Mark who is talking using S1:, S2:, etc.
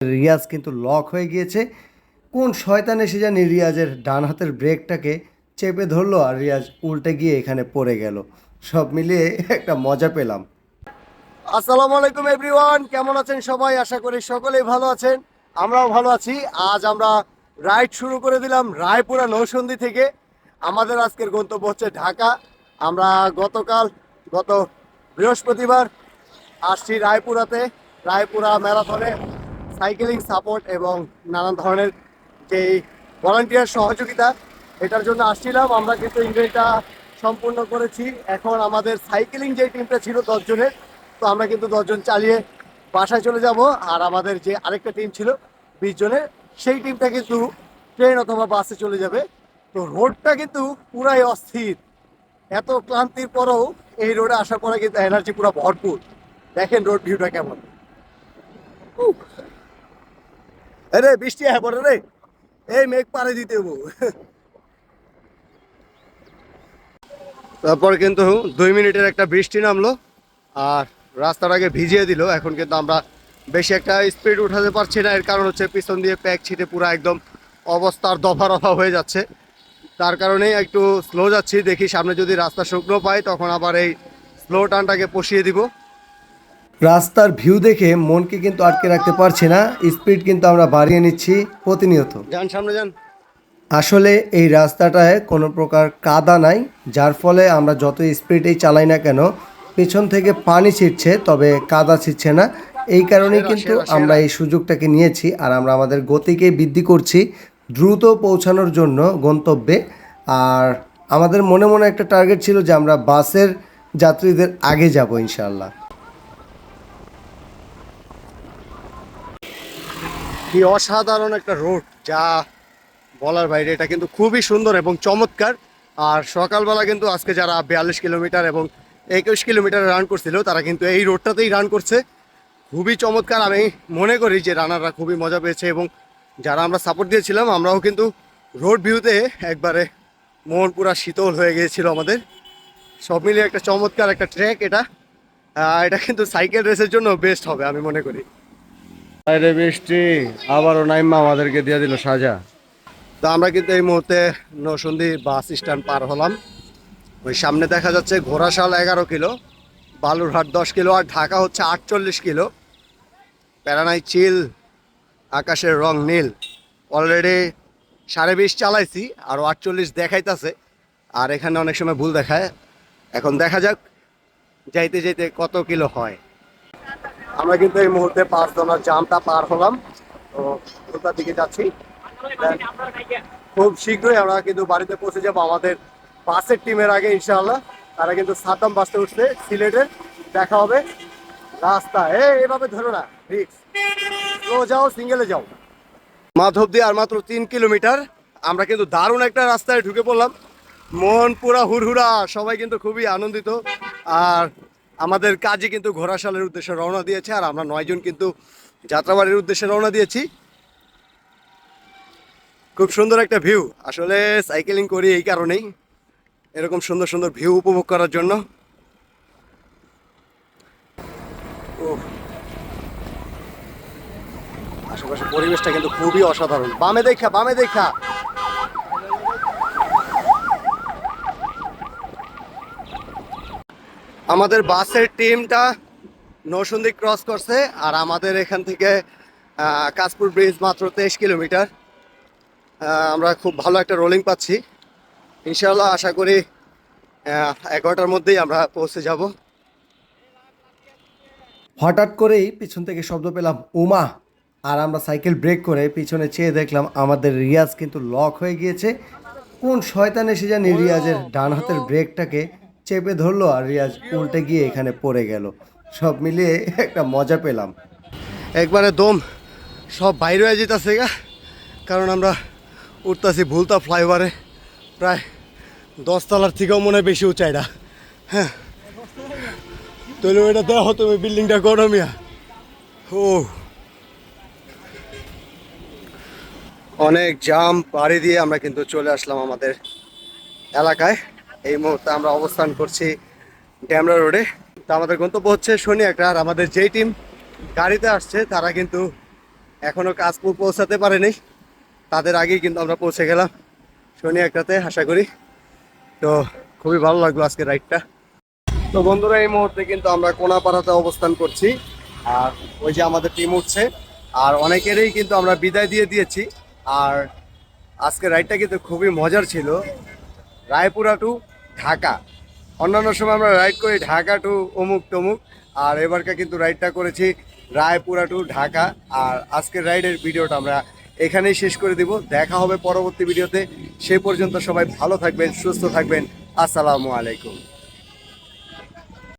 S1: রিয়াজ কিন্তু লক হয়ে গিয়েছে। কোন শয়তান এসে জানি রিয়াজের ডান হাতের ব্রেকটাকে চেপে ধরলো আর রিয়াজ উল্টে গিয়ে এখানে পড়ে গেল। সব মিলিয়ে একটা মজা পেলাম। আসসালামু আলাইকুম এভরিওয়ান, কেমন আছেন সবাই? আশা করি সকলেই ভালো আছেন, আমরাও ভালো আছি। আজ আমরা রাইড শুরু করে দিলাম রায়পুরা নৌসন্ধি থেকে। আমাদের আজকের গন্তব্য হচ্ছে ঢাকা। আমরা গতকাল, গত বৃহস্পতিবার আসছি রায়পুরাতে, রায়পুরা ম্যারাথনে। সাইকেলিং সাপোর্ট এবং নানান ধরনের যেই ভলান্টিয়ার সহযোগিতা, এটার জন্য আসছিলাম। আমরা কিন্তু ইভেন্টটা সম্পূর্ণ করেছি। এখন আমাদের সাইকেলিং যে টিমটা ছিল দশজনের, তো আমরা কিন্তু দশজন চালিয়ে বাসায় চলে যাব। আর আমাদের যে আরেকটা টিম ছিল, বিশ জনের, সেই টিমটা কিন্তু ট্রেন অথবা বাসে চলে যাবে। তো রোডটা কিন্তু পুরাই অস্থির। এত ক্লান্তির পরেও এই রোডে আসার পরে কিন্তু এনার্জি পুরো ভরপুর। দেখেন রোড ভিউটা কেমন। আরে বৃষ্টি হ্যাঁ পড়ে রে। এই মেঘ পারে দিতে তারপর কিন্তু দুই মিনিটের একটা বৃষ্টি নামলো আর রাস্তার আগে ভিজিয়ে দিল। এখন কিন্তু আমরা বেশি একটা স্পিড উঠাতে পারছি না। এর কারণ হচ্ছে পিছন দিয়ে প্যাক ছিটে পুরো একদম অবস্থার দফা রফা হয়ে যাচ্ছে। তার কারণেই একটু স্লো যাচ্ছি। দেখি সামনে যদি রাস্তা শুকনো পাই, তখন আবার এই স্লো টানটাকে পশিয়ে দিব। রাস্তার ভিউ দেখে মনকে কিন্তু আটকে রাখতে পারছি না। স্পিড কিন্তু আমরা বাড়িয়ে নিচ্ছি প্রতিনিয়ত। যান সামনে যান। আসলে এই রাস্তাটায় কোনো প্রকার কাদা নাই যার ফলে আমরা যত স্পিডেই চালাই না কেন পেছন থেকে পানি ছিটছে তবে কাদা ছিটছে না। এই কারণেই কিন্তু আমরা এই সুযোগটাকে নিয়েছি আর আমরা আমাদের গতিকে বৃদ্ধি করছি দ্রুত পৌঁছানোর জন্য গন্তব্যে। আর আমাদের মনে মনে একটা টার্গেট ছিল যে আমরা বাসের যাত্রীদের আগে যাব ইনশাল্লাহ কি অসাধারণ একটা রোড যা বলার বাইরে। এটা কিন্তু খুবই সুন্দর এবং চমৎকার। আর সকালবেলা কিন্তু আজকে যারা বিয়াল্লিশ কিলোমিটার এবং একুশ কিলোমিটার রান করছিল, তারা কিন্তু এই রোডটাতেই রান করছে। খুবই চমৎকার। আমি মনে করি যে রানাররা খুবই মজা পেয়েছে এবং যারা আমরা সাপোর্ট দিয়েছিলাম, আমরাও কিন্তু রোড ভিউতে একবারে মন পুরা শীতল হয়ে গিয়েছিল আমাদের। সব মিলিয়ে একটা চমৎকার একটা ট্র্যাক এটা। এটা কিন্তু সাইকেল রেসের জন্য বেস্ট হবে, আমি মনে করি। আরে বৃষ্টি, আবারও নাইমা আমাদেরকে দিয়ে দিল সাজা। তো আমরা কিন্তু এই মুহূর্তে নরসন্দী বাস স্ট্যান্ড পার হলাম। ওই সামনে দেখা যাচ্ছে ঘোড়াশাল এগারো কিলো, বালুরহাট দশ কিলো, আর ঢাকা হচ্ছে আটচল্লিশ কিলো। প্যারানাই চিল, আকাশের রং নীল। অলরেডি সাড়ে বিশ চালাইছি, আরও আটচল্লিশ দেখাইতেছে। আর এখানে অনেক সময় ভুল দেখায়। এখন দেখা যাক, যাইতে যাইতে কত কিলো হয়। আমরা কিন্তু এই মুহূর্তে পাঁচ জামটা পার হলাম। তো কোথার দিকে যাচ্ছি? খুব শীঘ্রই আমরা কিন্তু বাড়িতে পৌঁছে যাব আমাদের বাসের টিমের আগে, ইনশাআল্লাহ। তারা কিন্তু সাতম বাসে উঠছে, সিলেটে দেখা হবে। রাস্তা, এ, এভাবে ধরো না রিক্স যাও সিঙ্গেলে যাও। মাধবদী আর মাত্র তিন কিলোমিটার। আমরা কিন্তু দারুণ একটা রাস্তায় ঢুকে পড়লাম। মন পুরা হুড়হুড়া, সবাই কিন্তু খুবই আনন্দিত। আর আমাদের কাজে কিন্তু ঘোড়াশালের উদ্দেশ্যে রওনা দিয়েছে আর আমরা নয়জন কিন্তু যাত্রাবাড়ির উদ্দেশ্যে রওনা দিয়েছি। খুব সুন্দর একটা ভিউ। আসলে সাইকেলিং করি এই কারণেই। এরকম সুন্দর সুন্দর ভিউ উপভোগ করার জন্য। আশেপাশে পরিবেশটা কিন্তু খুবই অসাধারণ। বামে দেখা বামে দেখা। আমাদের বাসের টিমটা নৌসন্দি ক্রস করছে আর আমাদের এখান থেকে কাশপুর ব্রিজ মাত্র তেইশ কিলোমিটার। আমরা খুব ভালো একটা রোলিং পাচ্ছি। ইনশাল্লাহ আশা করি এগারোটার মধ্যেই আমরা পৌঁছে যাব। হঠাৎ করেই পিছন থেকে শব্দ পেলাম, উমা! আর আমরা সাইকেল ব্রেক করে পিছনে চেয়ে দেখলাম আমাদের রিয়াজ কিন্তু লক হয়ে গিয়েছে। কোন শয়তান এসে জানি রিয়াজের ডান হাতের ব্রেকটাকে চেপে ধরলো আর রিয়াজ উল্টে গিয়ে এখানে পড়ে গেল। সব মিলিয়ে একটা মজা পেলাম। একবারে দম, সব বাইরে হয়ে যেতেছে গা। কারণ আমরা উঠতেছি ভুলতা ফ্লাইওভারে। প্রায় দশতলার থেকেও মনে হয় বেশি উঁচাইটা হ্যাঁ। তাহলে ওইটা দেখো তুমি বিল্ডিংটা করো মিয়া ও। অনেক জাম, পাড়ি দিয়ে আমরা কিন্তু চলে আসলাম আমাদের এলাকায়। এই মুহূর্তে আমরা অবস্থান করছি ড্যামরা রোডে। তো আমাদের গন্তব্য হচ্ছে শনি একটা আর আমাদের যেই টিম গাড়িতে আসছে, তারা কিন্তু এখনও কাশপুর পৌঁছাতে পারেনি। তাদের আগেই কিন্তু আমরা পৌঁছে গেলাম শনি একটাতে আশা করি। তো খুবই ভালো লাগল আজকে রাইডটা। তো বন্ধুরা, এই মুহূর্তে কিন্তু আমরা কোনাপাড়াতে অবস্থান করছি, আর ওই যে আমাদের টিম উঠছে, আর অনেকেরই কিন্তু আমরা বিদায় দিয়ে দিয়েছি। আর আজকে রাইডটা কিন্তু খুবই মজার ছিল। রায়পুরা টু ঢাকা। অন্যান্য সময় আমরা রাইড করি ঢাকা টু অমুক তমুক, আর এবারকার কিন্তু রাইডটা করেছি রায়পুরা টু ঢাকা। আর আজকের রাইডের ভিডিওটা আমরা এখানেই শেষ করে দিব। দেখা হবে পরবর্তী ভিডিওতে। সে পর্যন্ত সবাই ভালো থাকবেন, সুস্থ থাকবেন। আসসালামু আলাইকুম।